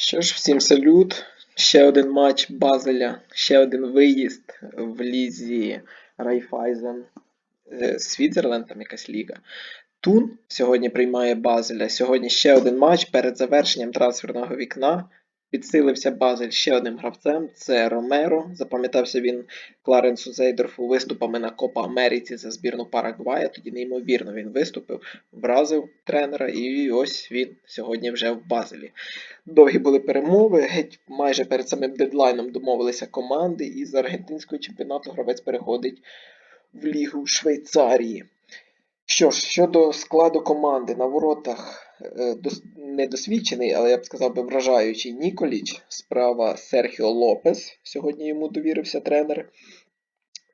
Що ж, всім салют. Ще один матч Базеля, ще один виїзд в лізі Райфайзен Світзерленд, там якась ліга. Тун сьогодні приймає Базеля. Сьогодні ще один матч перед завершенням трансферного вікна. Підсилився Базель ще одним гравцем. Це Ромеро. Запам'ятався він Кларенсу Зейдорфу виступами на Копа Америці за збірну Парагвая. Тоді неймовірно він виступив, вразив тренера, і ось він сьогодні вже в Базелі. Довгі були перемови. Геть майже перед самим дедлайном домовилися команди, і з аргентинського чемпіонату гравець переходить в Лігу Швейцарії. Що ж, щодо складу команди на воротах недосвідчений, але я б сказав би вражаючий Ніколіч. Справа Серхіо Лопес. Сьогодні йому довірився тренер.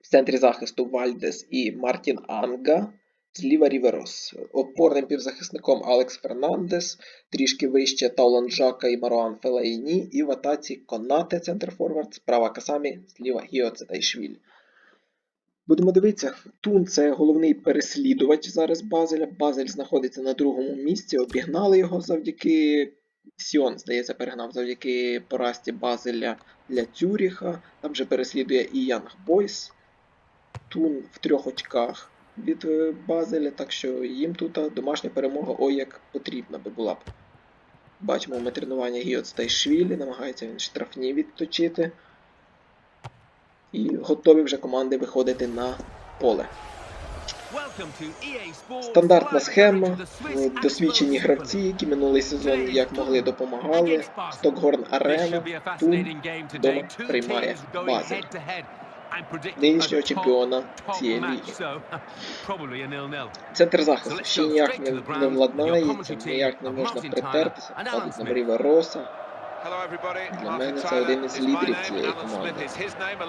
В центрі захисту Вальдес і Мартін Анга. Зліва Ріверос. Опорним півзахисником Алекс Фернандес, трішки вище Таулан Жака і Маруан Фелаїні, і в атаці Конате, центр форвард, справа Касамі, зліва Гіо Цетайшвіль. Будемо дивитися, Тун це головний переслідувач зараз Базеля. Базель знаходиться на другому місці, обігнали його завдяки. Сіон, здається, перегнав завдяки поразці Базеля для Цюріха. Там же переслідує і Янг Бойс. Тун в трьох очках від е, Базеля, так що їм тут домашня перемога ой як потрібна би була б. Бачимо ми тренування Гіоц Тайшвілі, намагається він штрафні відточити. І готові вже команди виходити на поле. Стандартна схема, досвідчені гравці, які минулий сезон як могли допомагали. Стокгорн Арена, Тун вдома приймає Базель, нинішнього чемпіона цієї ліги. Центр захисту. ще ніяк не, не владнається, ніяк не можна притертися. Падуть на Ріва Роса. Для мене це один із лідерів цієї команди.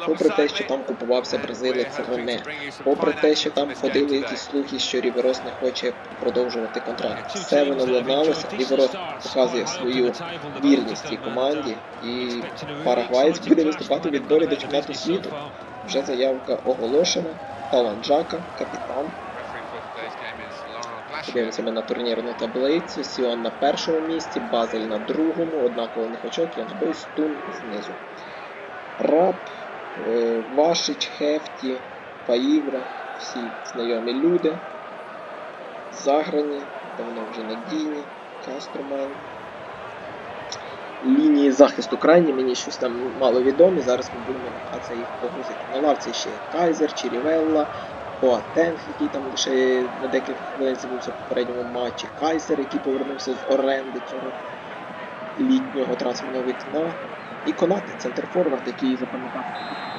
Попри те, що там купувався бразилець Рене, попри те, що там ходили якісь слухи, що Ріверос не хоче продовжувати контракт. Все воно владналося, Ріверос показує свою вірність цій команді, і Парагваєць буде виступати в відборі до чемпіонату світу. Вже заявка оголошена. Таланджака, капітан. Подивимося ми на турнірну таблицю. Сіон на першому місці, Базель на другому, однаково не очок, Янбой, Стун знизу. Раб, е, Вашич, Хефті, Паївра, всі знайомі люди. Заграні, давно вже надійні, Кастромен. Лінії захисту крайні, мені щось там мало відомі. Зараз ми будемо намагатися їх погрузити. На лавці ще Кайзер, Чірівелла, Боатенг, який там лише на декілька хвилин з'явився в попередньому матчі. Кайзер, який повернувся з оренди цього літнього трансферного вікна. І Конати, центр форвард, який запам'ятав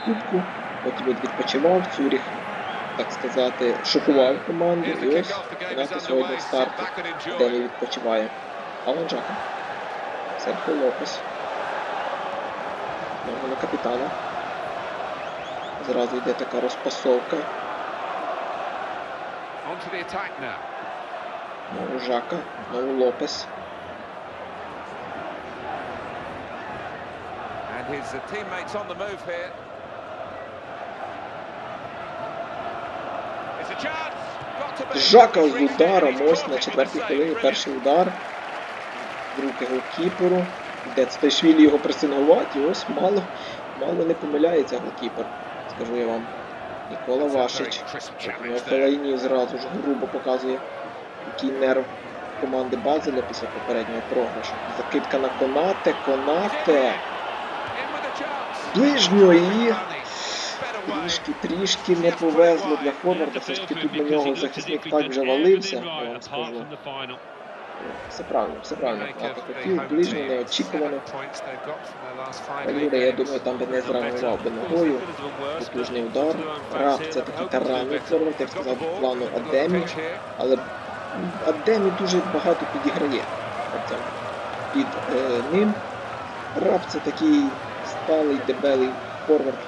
кубку, потім відпочивав, Цюріх, так сказати, шокував команду. І ось Конати сьогодні в старті, де він відпочиває. Алан Джака. Серхіо Лопес. На капітана. Зразу йде така розпасовка. Знову Жака, знову Лопес. Жака з ударом, ось на четвертій хвилині перший удар. В руки голкіперу. Де Цтайшвілі його пресингувати, і ось мало, мало не помиляється голкіпер. Скажу я вам. Нікола Вашич. Фелайні зразу ж грубо показує, який нерв команди Базеля після попереднього програшу. Закидка на Конате, Конате. Ближньо і трішки, трішки не повезло для форварда. Все ж таки тут на нього захисник так вже валився, я вам скажу. Все правильно, все правильно. Так, хотів, ближньо, неочікувано. Юра, я думаю, там би не зреагував би ногою. Потужний удар. Раб це такий таранний форвард, як сказав плану Адемі. Але Адемі дуже багато підіграє гравцям під е, ним. Раб це такий сталий, дебелий форвард,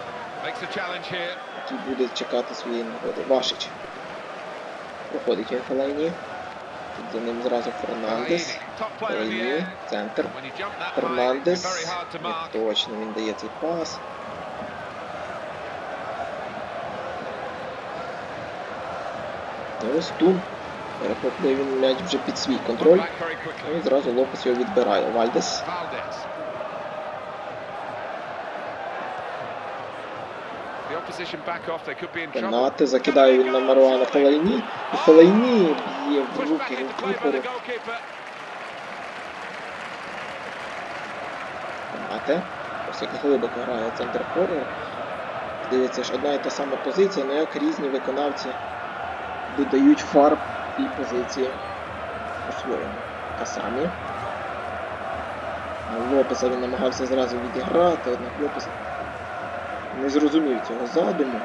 який буде чекати своєї нагоди. Вашич. Проходить він Фелайні. За ним зразу Фернандес. Фелайні. Центр. Фернандес. Не точно він дає цей пас. Ось Тун Перехоплює він м'яч вже під свій контроль. І зразу Лопес його відбирає. Вальдес. Пенати, закидає він на Маруана Фелайні. І Фелайні б'є в руки голкіперу. Пенати. Ось як глибоко грає центр форвард. Здається ж, одна і та сама позиція, але як різні виконавці додають фарб і позиції по-своєму. Касамі. Лопеса він намагався зразу відіграти, однак Лопес не зрозумів цього задуму.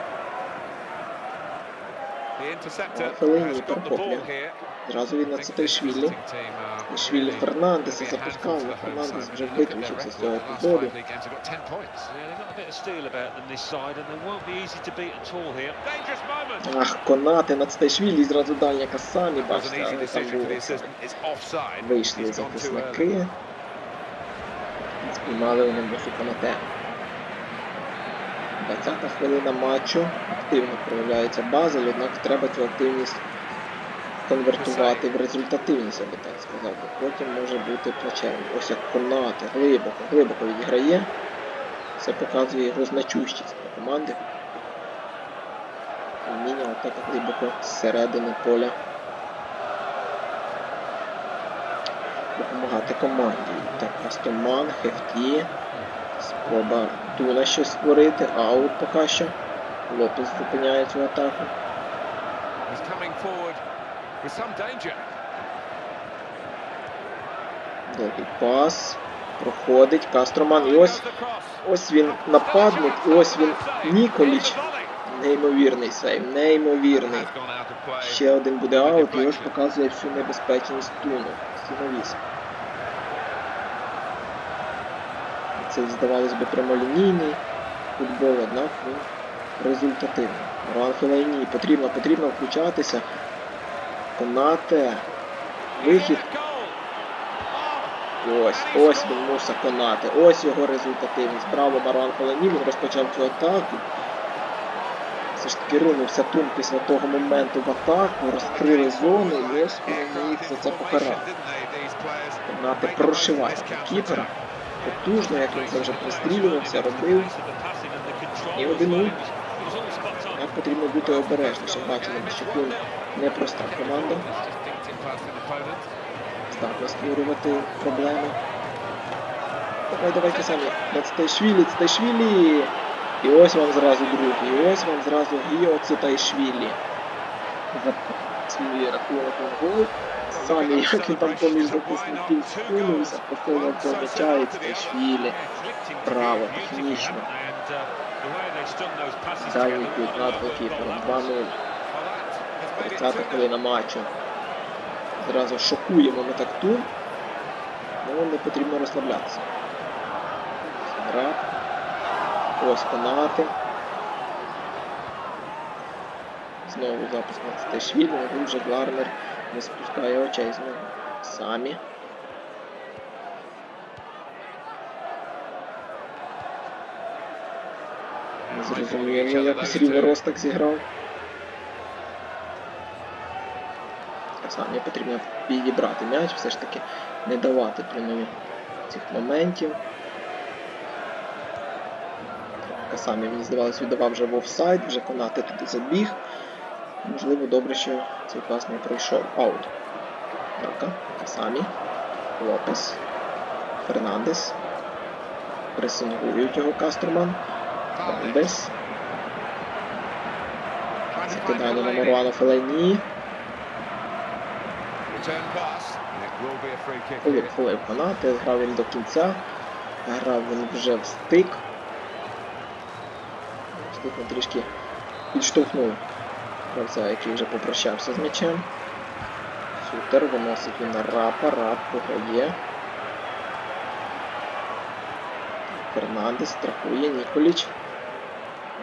Фелині перехоплює. Зразу він на Цитайшвілі. Швілі Фернандеса запускав, але Фернандес вже виключився з цього епізоду. Ах, Конати на Цитайшвілі, зразу дальня Касамі, бачите, але там офсайд. Вийшли захисники. Спіймали вони Босу Конате. 20-та хвилина матчу. Активно проявляється Базель, однак треба цю активність конвертувати в результативність, я би так сказав. Потім може бути плачевно. Ось як Конате глибоко, глибоко відіграє. Це показує його значущість для команди. Вміння атака глибоко зсередини поля. Допомагати команді. Так, Астоман, Хефті. Спроба Туна щось створити. Аут поки що. Лопес зупиняє цю атаку. Довгий пас. Проходить. Кастроман. І ось ось він нападник. І ось він Ніколіч. Неймовірний сейв, неймовірний. Ще один буде аут, і ось показує всю небезпечність Туну. Стіновіс. Це здавалось би прямолінійний футбол, однак він результативний. Маран Фелайні, потрібно, потрібно включатися. Конате. Вихід. Ось, ось він муса конати. Ось його результативність. Браво Марwan Фелайні, він розпочав цю атаку. Все ж таки ринувся Тун після того моменту в атаку, розкрили зону і ось вони їх за це покарали. Конате прошиває кіпера. Потужно, як він це вже пристрілювався, робив. І один нуль. Як потрібно бути обережнішим. Бачимо, що Тун непроста команда. Здатна створювати проблеми. Давай, давайте самі. Цитайшвілі, Цитайшвілі. І ось вам зразу другий. І ось вам зразу Гіо Цитайшвілі. Свій рахунок на гол. Самі, як він там поміж захисників скинувся, посилив до м'яча і. Право, технічно. Дальній кут над голкіпером. 2-0. 30 хвилина матчу. Зразу шокуємо ми так. Ну, не потрібно розслаблятися. Гра. Ось канати. Знову запуск на Цитайшвілі, але вже Гларнер не спускає очей з нього. Самі. Не зрозуміло, якось Ріверос так зіграв. Самі потрібно підібрати м'яч, все ж таки не давати Тунові цих моментів. Касамі, мені здавалось, віддавав вже в офсайд, вже конати туди забіг. Можливо, добре, що цей пас не пройшов. Аут. Рака. Касамі. Лопес. Фернандес. Пресингують його Кастроман. Вальдес. Закидання на Маруану Фелайні. Филип Филип Конате, грав він до кінця. Грав він вже в стик. Він трішки підштовхнув гравця, який вже попрощався з м'ячем. Сутер виносить він на рапа, рап виграє. Фернандес страхує Ніколіч.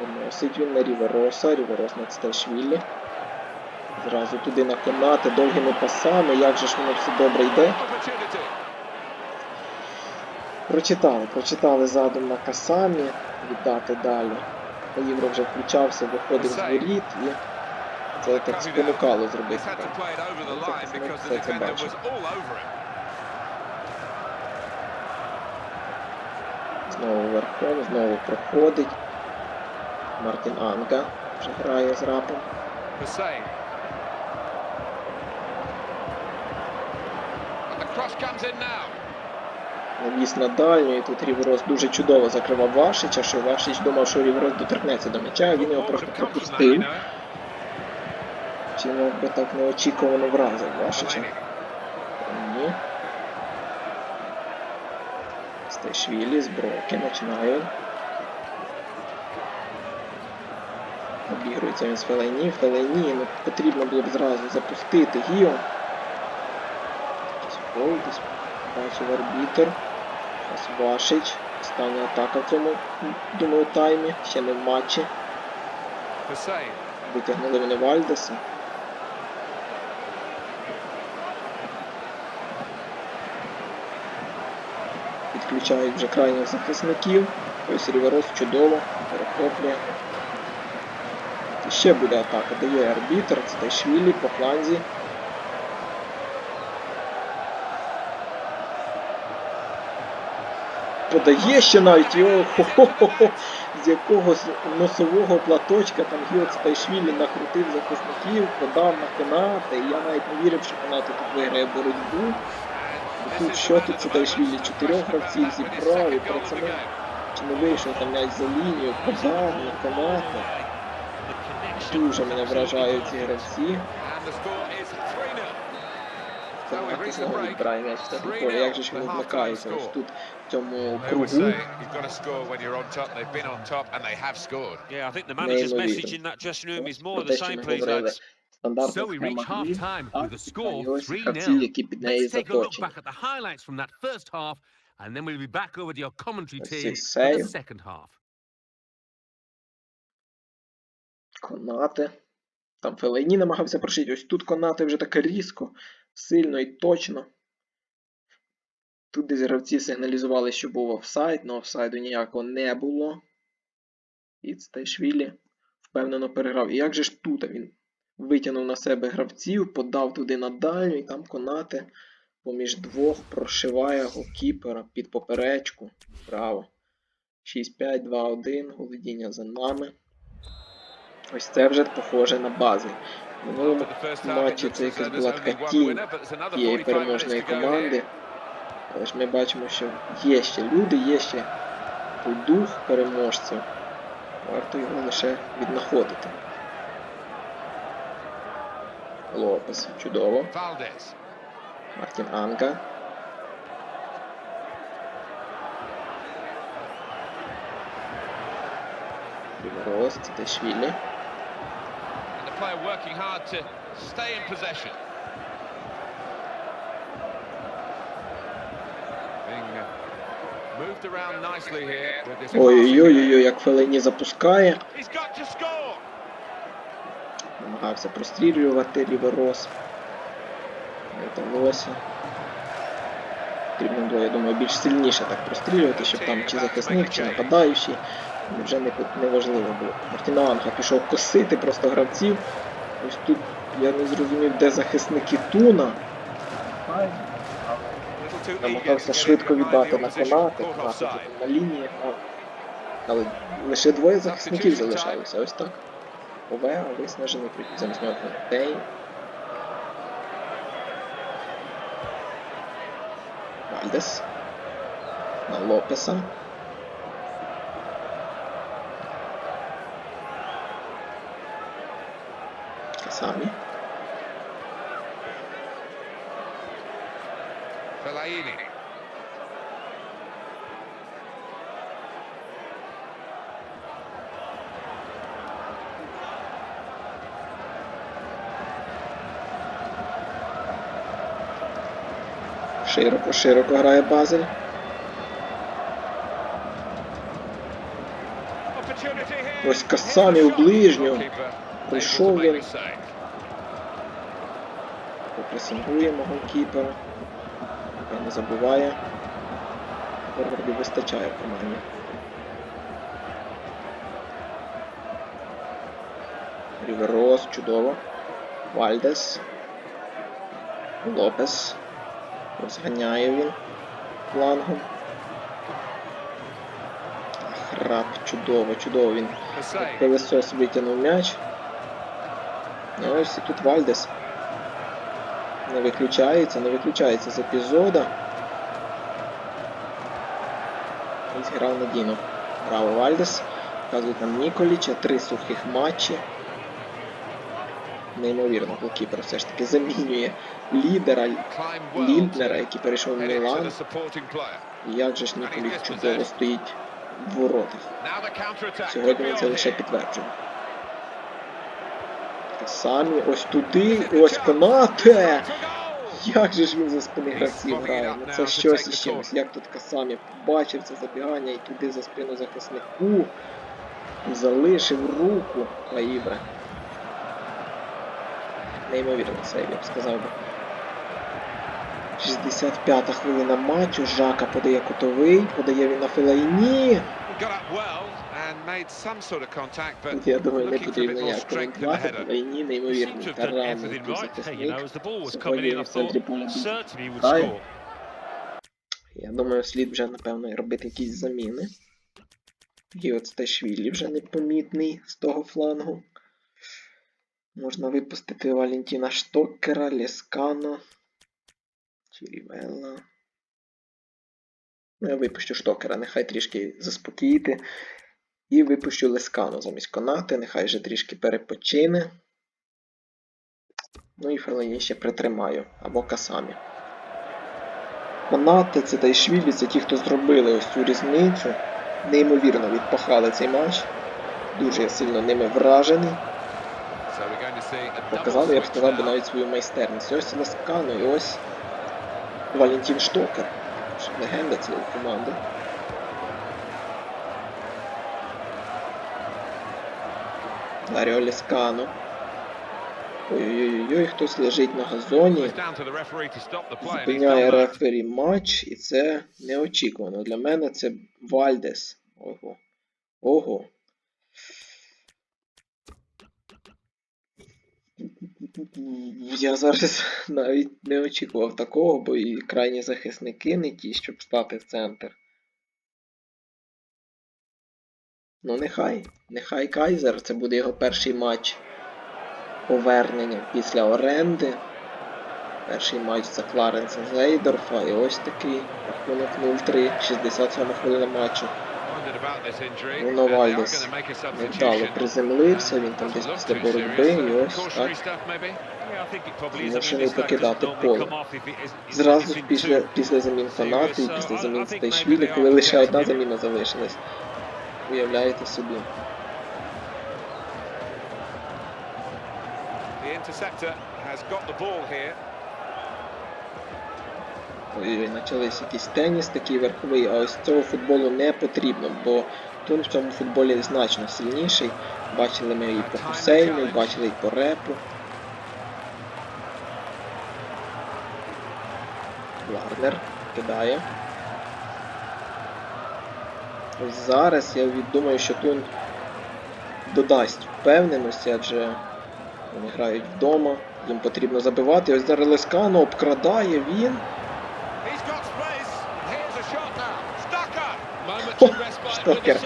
Виносить він на Рівероса, Ріверос на Циташвілі. Зразу туди на конати довгими пасами, як же ж воно все добре йде. Прочитали, прочитали задум на Касамі, віддати далі. Євро вже включався, виходив з воріт і Це так спонукало зробити. Це це. Знову верхом, знову проходить. Мартін Анга вже грає з рапом. Навіс на дальню, і тут Ріверос дуже чудово закривав Вашича, що Вашич думав, що Ріверос доторкнеться до м'яча, він його просто пропустив. Чи би так неочікувано вразив Вашича? Ні. Стейшвілі з броки починає. Обігрується він з Фелейні. Фелейні, ну потрібно було б зразу запустити Гіо. Щось десь бачив арбітер. Ось Вашич. Остання атака в цьому, думаю, таймі. Ще не в матчі. Витягнули вони Вальдеса. Підключають вже крайніх захисників. Ось Ріверос чудово перехоплює. Ще буде атака. Дає арбітр, це Тайшвілі по фланзі. Подає ще навіть його хо-хо-хо-хо, з якогось носового платочка там Гіо Цитайшвілі накрутив захисників, подав на Конате, і я навіть не вірив, що Конате тут виграє боротьбу. Тут що тут time чотирьох гравців зібрав і game. чи не вийшов там м'яч за лінію, подав на Конате. Дуже мене вражають ці гравці. And the score is 3-0. So we've Конате reached the знову відбирає м'яч в центрі поля. Як же ж вони вмикаються ось тут в цьому кругу. Неймовірно. message in that dressing room is more Про of те, the що same, ми please, говорили. So we схема reach гри, half-time with тактика, score ось 3-0. які під неї Let's take a look заточені. back at the highlights from that first half, and then we'll be back over to your commentary Let's team for the save. second half. Конате. Там Фелейні намагався прошити. Ось тут Конате вже так різко, сильно і точно. Тут десь гравці сигналізували, що був офсайд, але офсайду ніякого не було. І Стайшвілі впевнено переграв. І як же ж тут він витягнув на себе гравців, подав туди на дальню, і там Конате поміж двох прошиває голкіпера під поперечку. Браво. 6-5, 2-1, володіння за нами. Ось це вже похоже на бази. В минулому матчі це якась була така тінь тієї переможної команди. Але ж ми бачимо, що є ще люди, є ще дух переможців. Варто його лише віднаходити. Лопес, чудово. Valdez. Мартін Анга. Ріверос, Циташвілі. And the player working hard to stay in possession. Being uh, moved around nicely here with this passing Ой-ой-ой, як Фелені запускає. game. He's got to score. Намагався прострілювати Ріверос. Не вдалося. Потрібно було, я думаю, більш сильніше так прострілювати, щоб там чи захисник, чи нападаючий. Вже не, важливо було. Мартінаанга пішов косити просто гравців. Ось тут я не зрозумів, де захисники Туна. Намагався швидко віддати на тут на лінії. Але лише двоє захисників залишалося. Ось так. Овеа виснажений, замість нього Фонтейн. Вальдес. На Лопеса. Касамі. Fellaini. Широко, широко грає Базель. Ось Касамі у ближню. Прийшов він. він. Попресингуємо голкіпера. Хай не забуває. Форвардів вистачає в команді. Ріверос, чудово. Вальдес. Лопес. Розганяє він флангом. Храп, чудово, чудово він save. витягнув м'яч. Ну ось і тут Вальдес. Не виключається, не виключається з епізода. І зіграв надійно. Браво Вальдес. Показують нам Ніколіча, три сухих матчі. Неймовірно, голкіпер все ж таки замінює лідера Лінднера, який перейшов в Мілан. як же ж Ніколіч чудово стоїть в воротах. Сьогодні він це лише here. підтверджує. Самі ось туди, ось Конате! Як же ж він за спини гравців грає? Ну це щось із чимось. Як тут Касамі побачив це забігання і туди за спину захиснику залишив руку Лаїбре. Неймовірно сейв, я б сказав би. 65-та хвилина матчу. Жака подає кутовий, подає він на Фелайні. Тут, я думаю, не потрібно the коментувати. Фелайні неймовірний таранний захисник. Сьогодні в центрі поля. Я думаю, слід вже, напевно, робити якісь заміни. І от Сташвілі вже непомітний з того флангу. Можна випустити Валентіна Штокера, Лескано, Чірівелла. Ну, я випущу Штокера, нехай трішки заспокоїти. І випущу Лескано замість Конати, нехай вже трішки перепочине. Ну і Фелені ще притримаю, або Касамі. Конате, це Тайшвілі, це ті, хто зробили ось цю різницю. Неймовірно відпахали цей матч. Дуже сильно ними вражений. So we're going to see a double Показали, я б сказав би навіть свою майстерність. Ось Ласкано і ось Валентин Штокер. Легенда цієї команди. Даріо Лескано. Ой-ой-ой, хтось лежить на газоні. Зупиняє рефері матч, і це неочікувано. Для мене це Вальдес. Ого. Ого. Я зараз навіть не очікував такого, бо і крайні захисники не ті, щоб стати в центр. Ну нехай. Нехай Кайзер. Це буде його перший матч повернення після оренди. Перший матч за Кларенса Зейдорфа. І ось такий рахунок 0-3, 67 хвилина матчу. A Невдало substitution. приземлився, він там десь після боротьби, і ось так. Змушений покидати поле. Зразу після, після замін Конати і після uh, замін they коли лише одна заміна залишилась. Уявляєте собі. The interceptor has got the ball here. Почались якийсь теніс такий верховий, а ось цього футболу не потрібно, бо Тун в цьому футболі значно сильніший. Бачили ми і по Хусейну, бачили і по репу. Варнер кидає. Зараз я думаю, що Тун додасть впевненості, адже вони грають вдома, їм потрібно забивати. Ось зараз Лескано обкрадає він. He's got space. Here's a shot now. Штокер.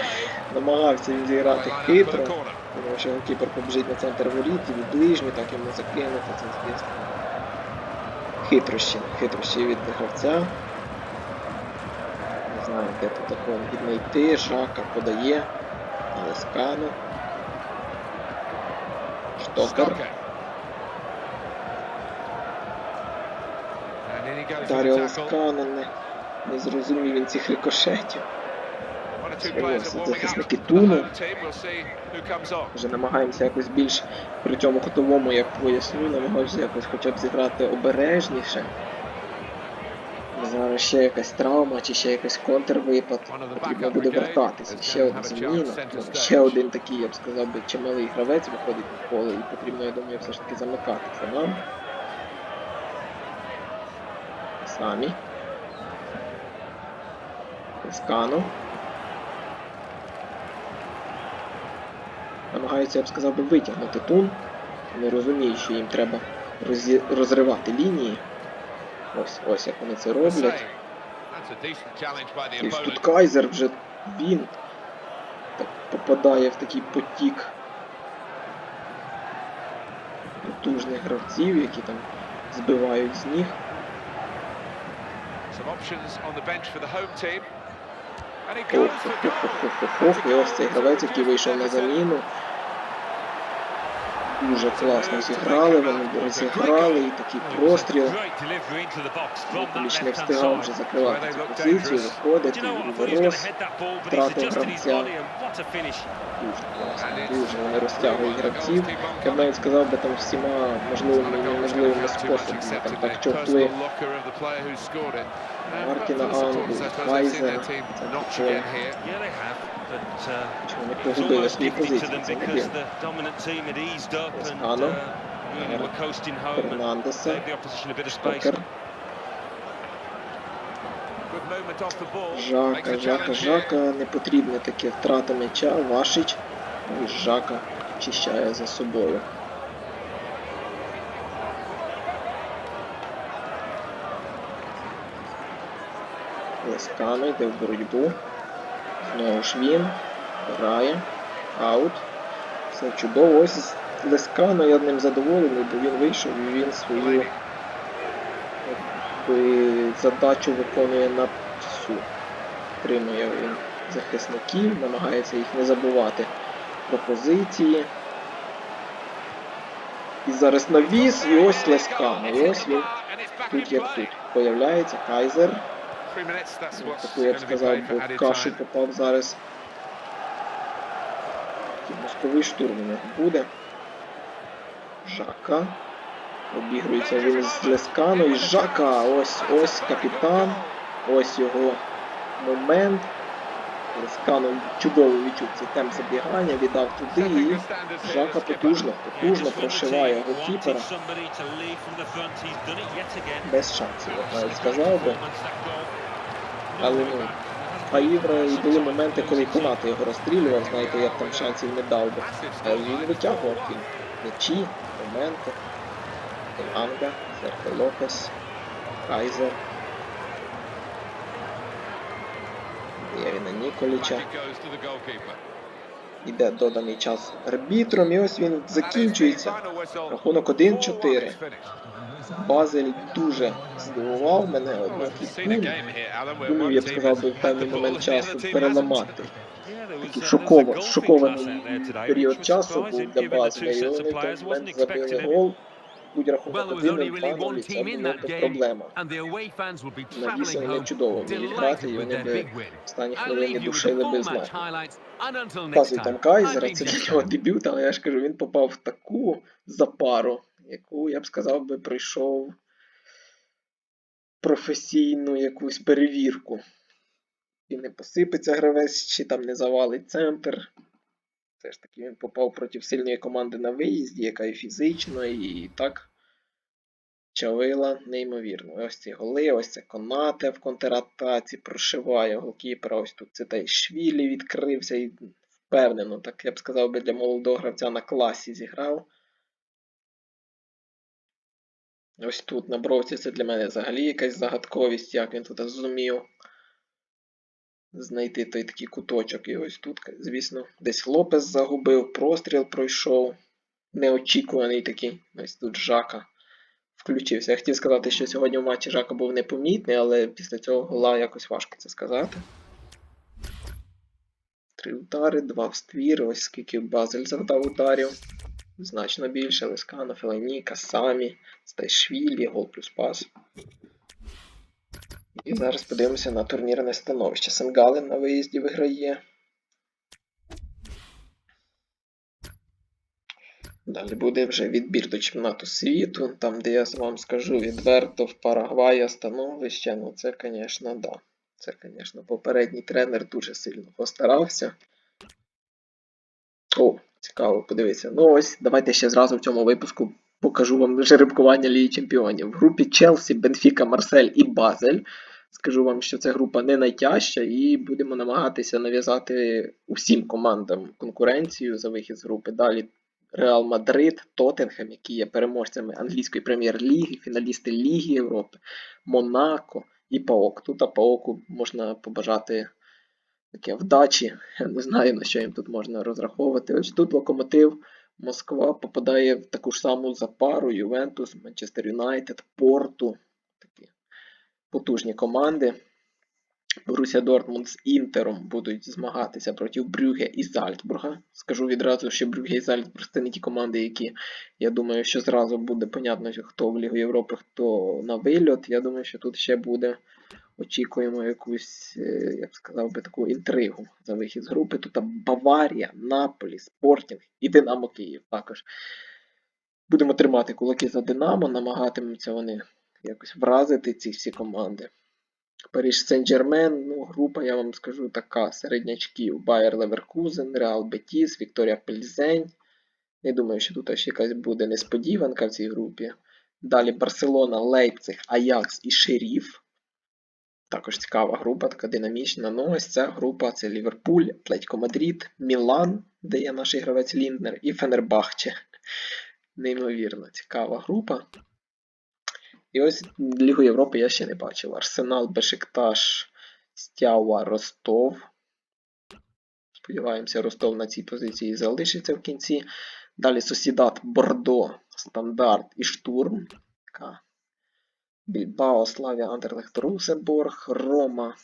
Намагався він зіграти хитро, тому що голкіпер побіжить на центр воріт і від ближню, так йому закинути. Це звісно. Хитрощі, хитрощі від гравця. Не знаю, де тут такого віднайти. Жака подає. Штокер. He goes for Даріо the не, не зрозумів він цих рикошетів. Захисники for Туну. Вже намагаємося якось більш при цьому кутовому, як поясню, намагаюся якось хоча б зіграти обережніше. Зараз ще якась травма чи ще якийсь контрвипад. Потрібно буде вертатися. Ще одна stage. Ще один такий, я б сказав би, чималий гравець виходить на поле і потрібно, я думаю, все ж таки замикатися нам. Самі. Скану. Намагаються, я б сказав би, витягнути тун. Вони розуміють, що їм треба розривати лінії. Ось, ось як вони це роблять. І тут. Кайзер вже він так попадає в такий потік потужних гравців, які там збивають з ніг. Ох, ох, ох, ох, ох, ох. І ось цей гравець, який вийшов на заміну. Дуже класно зіграли, вони розіграли, і такий простріл. Поміч не встигав вже закривати цю позицію, виходить, і Рос втратив гравця. Дуже класно, дуже вони розтягують гравців. Я б навіть сказав би там всіма можливими і неможливими способами. Там так чохли Мартіна Ангу, Кайзера, це прикольно. Чи вони погубили свої позиції, це не дивно. Лескано, Фернандеса, Штокер, Жака, Жака, Жака, не потрібна таке втрата м'яча, Вашич. Ну і Жака очищає за собою. Лескано йде в боротьбу. Знову ж він. Грає. Аут. Все чудово. Ось Лескано, я ним задоволений, бо він вийшов і він свою якби, задачу виконує на всю. Тримує він захисників, намагається їх не забувати про позиції. І зараз навіс, і ось Лескано. І ось він тут як тут. Появляється Кайзер. Таку я б сказав, бо в кашу попав зараз. Такий мозковий штурм у нього буде. Жака. Обігрується він з Лескано і Жака. Ось ось капітан. Ось його момент. Лескано чудово відчув цей темп забігання, віддав туди і Жака потужно, потужно прошиває голкіпера. Без шансів, я навіть сказав би. Але ну, а Івра і були моменти, коли Конати його розстрілював, знаєте, я б там шансів не дав би. Але він витягував він. Мечі, моменти. Анга, Серхо Лопес, Кайзер. Єріна Ніколіча. Іде доданий час арбітром, і ось він закінчується. Рахунок 1-4. Базель дуже здивував мене, однак і думав, я б сказав би в певний момент часу переламати. Такий шоково, шокований період часу був для Базеля, і вони в той момент забили гол. Будь рахунок Well, there was 1 only really one і це team in було that б проблема. travelling вони чудово вміють грати, і вони би в останні хвилини душили би з next Показують там Кайзера, це для нього дебют, але я ж кажу, він попав в таку запару, яку я б сказав би пройшов професійну якусь перевірку. І не посипеться гравець, чи там не завалить центр. Все ж таки він попав проти сильної команди на виїзді, яка і фізично, і так чавила неймовірно. Ось ці голи, ось це Конате в контратаці прошиває голкіпера. Ось тут цей Швілі відкрився і впевнено, так я б сказав би для молодого гравця на класі зіграв. Ось тут на бровці це для мене взагалі якась загадковість, як він тут зумів знайти той такий куточок. І ось тут, звісно, десь Лопес загубив, простріл пройшов. Неочікуваний такий. Ось тут Жака включився. Я хотів сказати, що сьогодні в матчі Жака був непомітний, але після цього гола якось важко це сказати. Три удари, два в ствір, ось скільки Базель завдав ударів. Значно більше. Лескано, Феланіка, Самі, Стайшвілі, гол плюс пас. І зараз подивимося на турнірне становище. Сенгален на виїзді виграє. Далі буде вже відбір до чемпіонату світу, там, де я вам скажу відверто, в Парагваї становище. Ну це, звісно, да. Це, звісно, попередній тренер дуже сильно постарався. О, цікаво, подивіться. Ну ось, давайте ще зразу в цьому випуску покажу вам жеребкування Ліги Чемпіонів. В групі Челсі, Бенфіка, Марсель і Базель. Скажу вам, що ця група не найтяжча, і будемо намагатися нав'язати усім командам конкуренцію за вихід з групи. Далі Реал Мадрид, Тоттенхем, які є переможцями англійської прем'єр-ліги, фіналісти Ліги Європи, Монако і ПАОК. Тут АПОКу можна побажати таке вдачі. Я не знаю, на що їм тут можна розраховувати. Ось тут локомотив. Москва попадає в таку ж саму запару, Ювентус, Манчестер Юнайтед, Порту. Такі потужні команди. Боруся Дортмунд з Інтером будуть змагатися проти Брюге і Зальцбурга. Скажу відразу, що Брюге і Зальцбург це не ті команди, які я думаю, що зразу буде понятно, хто в Лігу Європи, хто на вильот. Я думаю, що тут ще буде. Очікуємо якусь, е, я б сказав би, таку інтригу за вихід з групи. Тут Баварія, Наполі, Спортінг і Динамо Київ також. Будемо тримати кулаки за Динамо, намагатимуться вони якось вразити ці всі команди. Париж Сен-Джермен, ну, група, я вам скажу, така середнячків. Байер Леверкузен, Реал Бетіс, Вікторія Пельзень. Не думаю, що тут ще якась буде несподіванка в цій групі. Далі Барселона, Лейпциг, Аякс і Шеріф. Також цікава група, така динамічна. Ну, ось ця група це Ліверпуль, Атлетико Мадрид, Мілан, де є наш гравець Лінднер, і Фенербахче. Неймовірно, цікава група. І ось Лігу Європи я ще не бачив. Арсенал, Бешикташ, Стяуа, Ростов. Сподіваємося, Ростов на цій позиції залишиться в кінці. Далі Сосідат, Бордо, Стандарт і Штурм. Більбао, Славія, Андерлехт, Русенборг, Рома,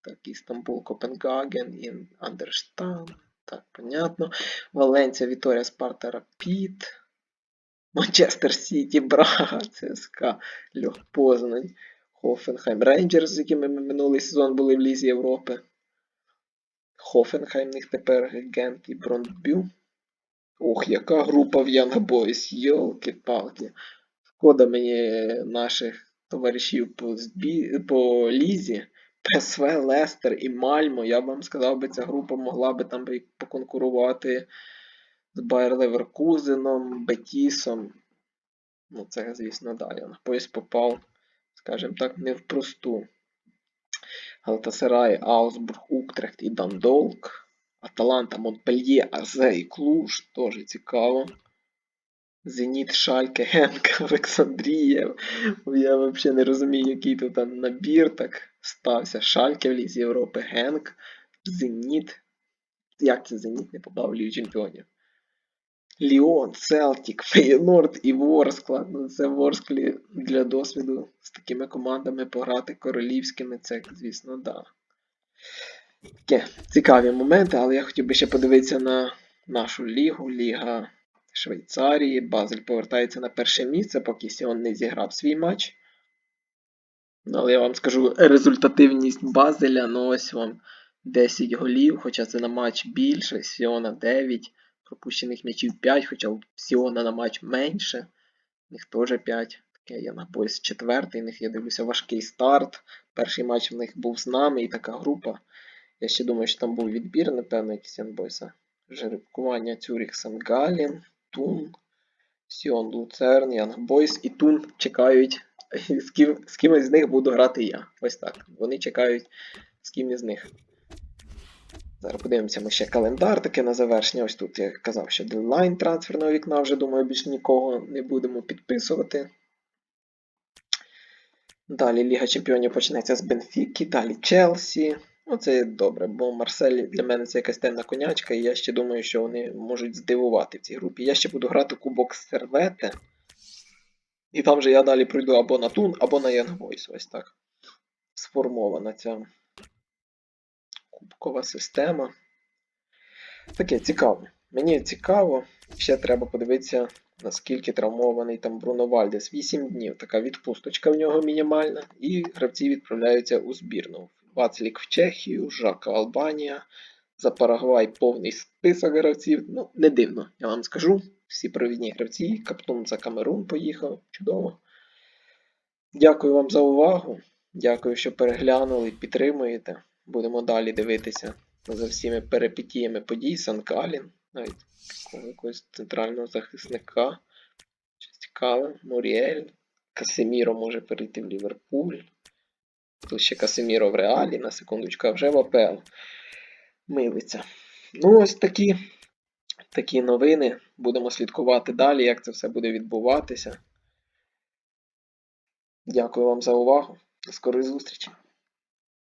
так, Істамбул, Копенгаген і Андерштам. Так, понятно. Валенція, Віторія, Спарта, Рапід. Манчестер Сіті, Брага, ЦСКА, Льох Познань, Хофенхайм, Рейнджерс, з якими ми минулий сезон були в Лізі Європи. Хофенхайм, них тепер Гент і Бронбю. Ох, яка група в Young Boys, йолки-палки. Шкода мені наших товаришів по, збі... по Лізі. ПСВ, Лестер і Мальмо. Я б вам сказав би, ця група могла би там поконкурувати з Байер Леверкузеном, Бетісом. Ну, це, звісно, далі. На пояс попав, скажімо так, не впросту. Галтасарай, Аусбург, Уктрехт і Дандолк. Аталанта, Монпельє, Азе і Клуж. Теж цікаво. Зеніт, Шальке, Генк, Олександрія. Я взагалі не розумію, який тут там набір так стався. Шальке в Лізі Європи, Генк, Зеніт. Як це Зеніт не попав в Лігу Чемпіонів? Ліон, Селтік, Фейнорд і Ворскла. Ну, це Ворсклі для досвіду з такими командами пограти королівськими, це, звісно, да. Таке цікаві моменти, але я хотів би ще подивитися на нашу лігу. Ліга Швейцарії. Базель повертається на перше місце, поки Сіон не зіграв свій матч. Ну, але я вам скажу результативність Базеля, ну ось вам 10 голів, хоча це на матч більше, Сіона 9, пропущених м'ячів 5, хоча у Сіона на матч менше. У них теж 5. Таке я на пояс четвертий, у них я дивлюся важкий старт. Перший матч в них був з нами і така група. Я ще думаю, що там був відбір, напевно, якийсь Янбойса. Жеребкування Цюріх Сангалін, Тун, Сіон Луцерн, Янг Бойс і Тун чекають, з ким, з кимось з них буду грати я. Ось так. Вони чекають, з ким із них. Зараз подивимося ми ще календар таке на завершення. Ось тут я казав, що дедлайн трансферного вікна вже думаю, більш нікого не будемо підписувати. Далі Ліга Чемпіонів почнеться з Бенфіки, далі Челсі. Ну, це добре, бо Марсель для мене це якась темна конячка, і я ще думаю, що вони можуть здивувати в цій групі. Я ще буду грати кубок Сервете. І там же я далі пройду або на Тун, або на Boys. Ось так. Сформована ця кубкова система. Таке цікаво. Мені цікаво. Ще треба подивитися, наскільки травмований там Бруно Вальдес. 8 днів. Така відпусточка в нього мінімальна. І гравці відправляються у збірну. Вацлік в Чехію, Жака Албанія. За Парагвай повний список гравців. Ну, не дивно, я вам скажу. Всі провідні гравці. Каптун за Камерун поїхав. Чудово. Дякую вам за увагу. Дякую, що переглянули, підтримуєте. Будемо далі дивитися за всіми перипетіями подій. Санкалін, навіть такого якогось центрального захисника. Щось цікаве. Муріель. Касеміро може перейти в Ліверпуль. Тут ще Касеміро в Реалі, на секундочку, а вже в АПЛ. Милиться. Ну, ось такі такі новини. Будемо слідкувати далі, як це все буде відбуватися. Дякую вам за увагу. До скорої зустрічі!